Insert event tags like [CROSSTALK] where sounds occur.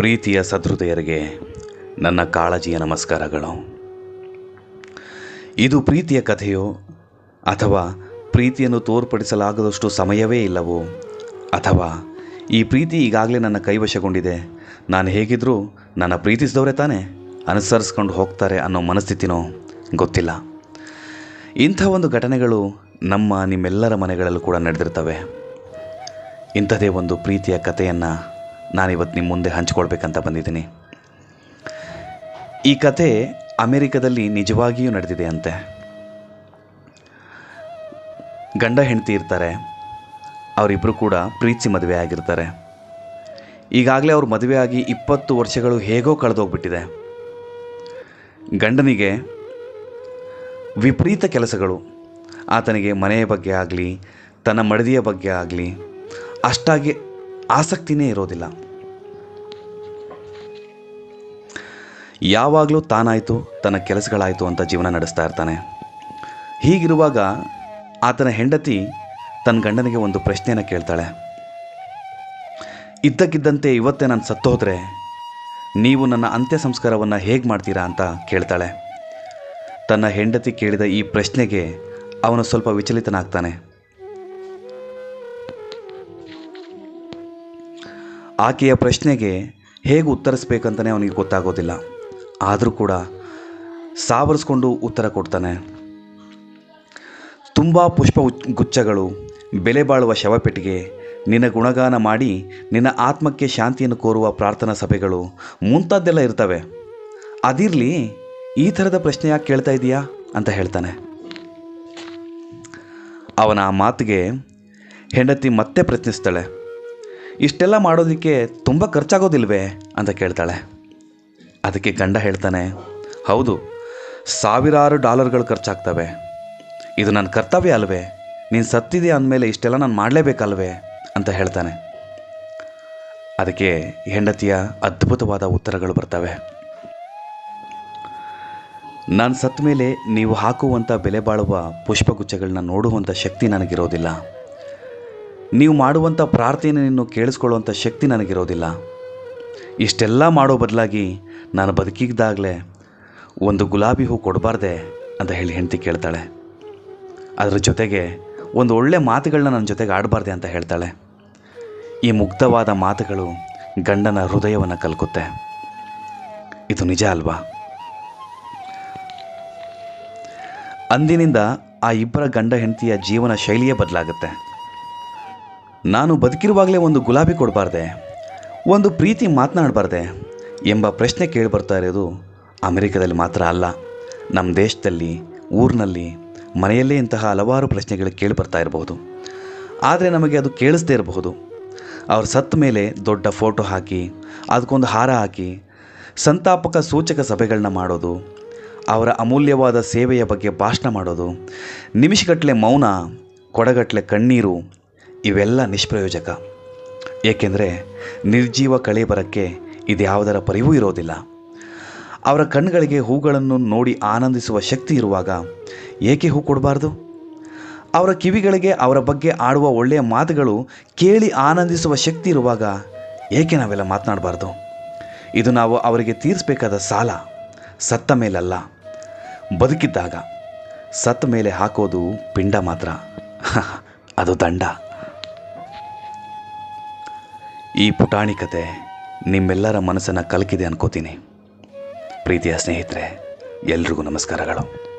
ಪ್ರೀತಿಯ ಸದೃದಯರಿಗೆ ನನ್ನ ಕಾಳಜಿಯ ನಮಸ್ಕಾರಗಳು. ಇದು ಪ್ರೀತಿಯ ಕಥೆಯೋ ಅಥವಾ ಪ್ರೀತಿಯನ್ನು ತೋರ್ಪಡಿಸಲಾಗದಷ್ಟು ಸಮಯವೇ ಇಲ್ಲವೋ ಅಥವಾ ಈ ಪ್ರೀತಿ ಈಗಾಗಲೇ ನನ್ನ ಕೈವಶಗೊಂಡಿದೆ, ನಾನು ಹೇಗಿದ್ದರೂ ನನ್ನ ಪ್ರೀತಿಸಿದವರೇ ತಾನೇ ಅನುಸರಿಸ್ಕೊಂಡು ಹೋಗ್ತಾರೆ ಅನ್ನೋ ಮನಸ್ಥಿತಿನೋ ಗೊತ್ತಿಲ್ಲ. ಇಂಥ ಒಂದು ಘಟನೆಗಳು ನಮ್ಮ ನಿಮ್ಮೆಲ್ಲರ ಮನೆಗಳಲ್ಲೂ ಕೂಡ ನಡೆದಿರ್ತವೆ. ಇಂಥದೇ ಒಂದು ಪ್ರೀತಿಯ ಕಥೆಯನ್ನು ನಾನಿವತ್ತು ನಿಮ್ಮ ಮುಂದೆ ಹಂಚ್ಕೊಳ್ಬೇಕಂತ ಬಂದಿದ್ದೀನಿ. ಈ ಕತೆ ಅಮೆರಿಕದಲ್ಲಿ ನಿಜವಾಗಿಯೂ ನಡೆದಿದೆ ಅಂತೆ. ಗಂಡ ಹೆಂಡತಿ ಇರ್ತಾರೆ ಅವರಿಬ್ಬರು ಕೂಡ ಪ್ರೀತಿಸಿ ಮದುವೆ ಆಗಿರ್ತಾರೆ. ಈಗಾಗಲೇ ಅವರು ಆಗಿ ಇಪ್ಪತ್ತು ವರ್ಷಗಳು ಹೇಗೋ ಕಳೆದೋಗ್ಬಿಟ್ಟಿದೆ. ಗಂಡನಿಗೆ ವಿಪರೀತ ಕೆಲಸಗಳು. ಆತನಿಗೆ ಮನೆಯ ಬಗ್ಗೆ ಆಗಲಿ, ತನ್ನ ಮಡದಿಯ ಬಗ್ಗೆ ಆಗಲಿ, ಅಷ್ಟಾಗಿ ಆಸಕ್ತಿನೇ ಇರೋದಿಲ್ಲ. ಯಾವಾಗಲೂ ತಾನಾಯಿತು, ತನ್ನ ಕೆಲಸಗಳಾಯಿತು ಅಂತ ಜೀವನ ನಡೆಸ್ತಾ ಇರ್ತಾನೆ. ಹೀಗಿರುವಾಗ ಆತನ ಹೆಂಡತಿ ತನ್ನ ಗಂಡನಿಗೆ ಒಂದು ಪ್ರಶ್ನೆಯನ್ನು ಕೇಳ್ತಾಳೆ. ಇದ್ದಕ್ಕಿದ್ದಂತೆ ಇವತ್ತೇ ನಾನು ಸತ್ತೋದ್ರೆ ನೀವು ನನ್ನ ಅಂತ್ಯ ಸಂಸ್ಕಾರವನ್ನು ಹೇಗೆ ಮಾಡ್ತೀರಾ ಅಂತ ಕೇಳ್ತಾಳೆ. ತನ್ನ ಹೆಂಡತಿ ಕೇಳಿದ ಈ ಪ್ರಶ್ನೆಗೆ ಅವನು ಸ್ವಲ್ಪ ವಿಚಲಿತನಾಗ್ತಾನೆ. ಆಕೆಯ ಪ್ರಶ್ನೆಗೆ ಹೇಗೆ ಉತ್ತರಿಸ್ಬೇಕಂತಲೇ ಅವನಿಗೆ ಗೊತ್ತಾಗೋದಿಲ್ಲ. ಆದರೂ ಕೂಡ ಸಾವರಿಸ್ಕೊಂಡು ಉತ್ತರ ಕೊಡ್ತಾನೆ. ತುಂಬ ಪುಷ್ಪ ಗುಚ್ಛಗಳು, ಬೆಲೆ ಬಾಳುವ ಶವಪೆಟ್ಟಿಗೆ, ನಿನ್ನ ಗುಣಗಾನ ಮಾಡಿ, ನಿನ್ನ ಆತ್ಮಕ್ಕೆ ಶಾಂತಿಯನ್ನು ಕೋರುವ ಪ್ರಾರ್ಥನಾ ಸಭೆಗಳು ಮುಂತಾದ್ದೆಲ್ಲ ಇರ್ತವೆ. ಅದಿರಲಿ ಈ ಥರದ ಪ್ರಶ್ನೆ ಯಾಕೆ ಕೇಳ್ತಾ ಇದೀಯಾ? ಅಂತ ಹೇಳ್ತಾನೆ. ಅವನ ಆ ಮಾತಿಗೆ ಹೆಂಡತಿ ಮತ್ತೆ ಪ್ರಶ್ನಿಸ್ತಾಳೆ ಇಷ್ಟೆಲ್ಲ ಮಾಡೋದಕ್ಕೆ ತುಂಬ ಖರ್ಚಾಗೋದಿಲ್ವೇ ಅಂತ ಕೇಳ್ತಾಳೆ. ಅದಕ್ಕೆ ಗಂಡ ಹೇಳ್ತಾನೆ, ಹೌದು, ಸಾವಿರಾರು ಡಾಲರ್ಗಳು ಖರ್ಚಾಗ್ತವೆ. ಇದು ನನ್ನ ಕರ್ತವ್ಯ ಅಲ್ವೇ? ನೀನು ಸತ್ತಿದೆ ಅಂದಮೇಲೆ ಇಷ್ಟೆಲ್ಲ ನಾನು ಮಾಡಲೇಬೇಕಲ್ವೇ? ಅಂತ ಹೇಳ್ತಾನೆ. ಅದಕ್ಕೆ ಹೆಂಡತಿಯ ಅದ್ಭುತವಾದ ಉತ್ತರಗಳು ಬರ್ತವೆ. ನಾನು ಸತ್ತ ಮೇಲೆ ನೀವು ಹಾಕುವಂಥ ಬೆಲೆ ಬಾಳುವ ಪುಷ್ಪಗುಚ್ಛಗಳನ್ನ ನೋಡುವಂಥ ಶಕ್ತಿ ನನಗಿರೋದಿಲ್ಲ. ನೀವು ಮಾಡುವಂಥ ಪ್ರಾರ್ಥನೆಯನ್ನು ಕೇಳಿಸ್ಕೊಳ್ಳುವಂಥ ಶಕ್ತಿ ನನಗಿರೋದಿಲ್ಲ. ಇಷ್ಟೆಲ್ಲ ಮಾಡೋ ಬದಲಾಗಿ ನಾನು ಬದುಕಿದ್ದಾಗಲೇ ಒಂದು ಗುಲಾಬಿ ಹೂ ಕೊಡಬಾರ್ದೆ ಅಂತ ಹೇಳಿ ಹೆಂಡತಿ ಕೇಳ್ತಾಳೆ. ಅದರ ಜೊತೆಗೆ ಒಂದು ಒಳ್ಳೆ ಮಾತುಗಳನ್ನ ನನ್ನ ಜೊತೆಗೆ ಆಡಬಾರ್ದೆ ಅಂತ ಹೇಳ್ತಾಳೆ. ಈ ಮುಗ್ಧವಾದ ಮಾತುಗಳು ಗಂಡನ ಹೃದಯವನ್ನು ಕಲ್ಕುತ್ತೆ. ಇದು ನಿಜ ಅಲ್ವಾ? ಅಂದಿನಿಂದ ಆ ಇಬ್ಬರ ಗಂಡ ಹೆಂಡತಿಯ ಜೀವನ ಶೈಲಿಯೇ ಬದಲಾಗುತ್ತೆ. ನಾನು ಬದುಕಿರುವಾಗಲೇ ಒಂದು ಗುಲಾಬಿ ಕೊಡಬಾರ್ದೆ, ಒಂದು ಪ್ರೀತಿ ಮಾತನಾಡಬಾರ್ದೆ ಎಂಬ ಪ್ರಶ್ನೆ ಕೇಳಿಬರ್ತಾ ಇರೋದು ಅಮೆರಿಕದಲ್ಲಿ ಮಾತ್ರ ಅಲ್ಲ, ನಮ್ಮ ದೇಶದಲ್ಲಿ, ಊರಿನಲ್ಲಿ, ಮನೆಯಲ್ಲೇ ಇಂತಹ ಹಲವಾರು ಪ್ರಶ್ನೆಗಳು ಕೇಳಿಬರ್ತಾ ಇರಬಹುದು. ಆದರೆ ನಮಗೆ ಅದು ಕೇಳಿಸ್ದೇ ಇರಬಹುದು. ಅವ್ರು ಸತ್ತ ಮೇಲೆ ದೊಡ್ಡ ಫೋಟೋ ಹಾಕಿ, ಅದಕ್ಕೊಂದು ಹಾರ ಹಾಕಿ, ಸಂತಾಪಕ ಸೂಚಕ ಸಭೆಗಳನ್ನ ಮಾಡೋದು, ಅವರ ಅಮೂಲ್ಯವಾದ ಸೇವೆಯ ಬಗ್ಗೆ ಭಾಷಣ ಮಾಡೋದು ನಿಮಿಷಗಟ್ಟಲೆ ಮೌನ ಕೊಡಗಟ್ಟಲೆ ಕಣ್ಣೀರು ಇವೆಲ್ಲ ನಿಷ್ಪ್ರಯೋಜಕ. ಏಕೆಂದರೆ ನಿರ್ಜೀವ ಕಳೆ ಬರಕ್ಕೆ ಇದ್ಯಾವುದರ ಪರಿವೂ ಇರೋದಿಲ್ಲ. ಅವರ ಕಣ್ಗಳಿಗೆ ಹೂಗಳನ್ನು ನೋಡಿ ಆನಂದಿಸುವ ಶಕ್ತಿ ಇರುವಾಗ ಏಕೆ ಹೂ ಕೊಡಬಾರ್ದು? ಅವರ ಕಿವಿಗಳಿಗೆ ಅವರ ಬಗ್ಗೆ ಆಡುವ ಒಳ್ಳೆಯ ಮಾತುಗಳು ಕೇಳಿ ಆನಂದಿಸುವ ಶಕ್ತಿ ಇರುವಾಗ ಏಕೆ ನಾವೆಲ್ಲ ಮಾತನಾಡಬಾರ್ದು? ಇದು ನಾವು ಅವರಿಗೆ ತೀರಿಸಬೇಕಾದ ಸಾಲ. ಸತ್ತ ಮೇಲಲ್ಲ. ಬದುಕಿದ್ದಾಗ ಸತ್ತ ಮೇಲೆ ಹಾಕೋದು ಪಿಂಡ ಮಾತ್ರ. [LAUGHS] ಅದು ದಂಡ. ಈ ಪುಟಾಣಿ ಕತೆ ನಿಮ್ಮೆಲ್ಲರ ಮನಸ್ಸನ್ನು ಕಲಕಿದೆ ಅನ್ಕೋತೀನಿ. ಪ್ರೀತಿಯ ಸ್ನೇಹಿತರೆ ಎಲ್ರಿಗೂ ನಮಸ್ಕಾರಗಳು.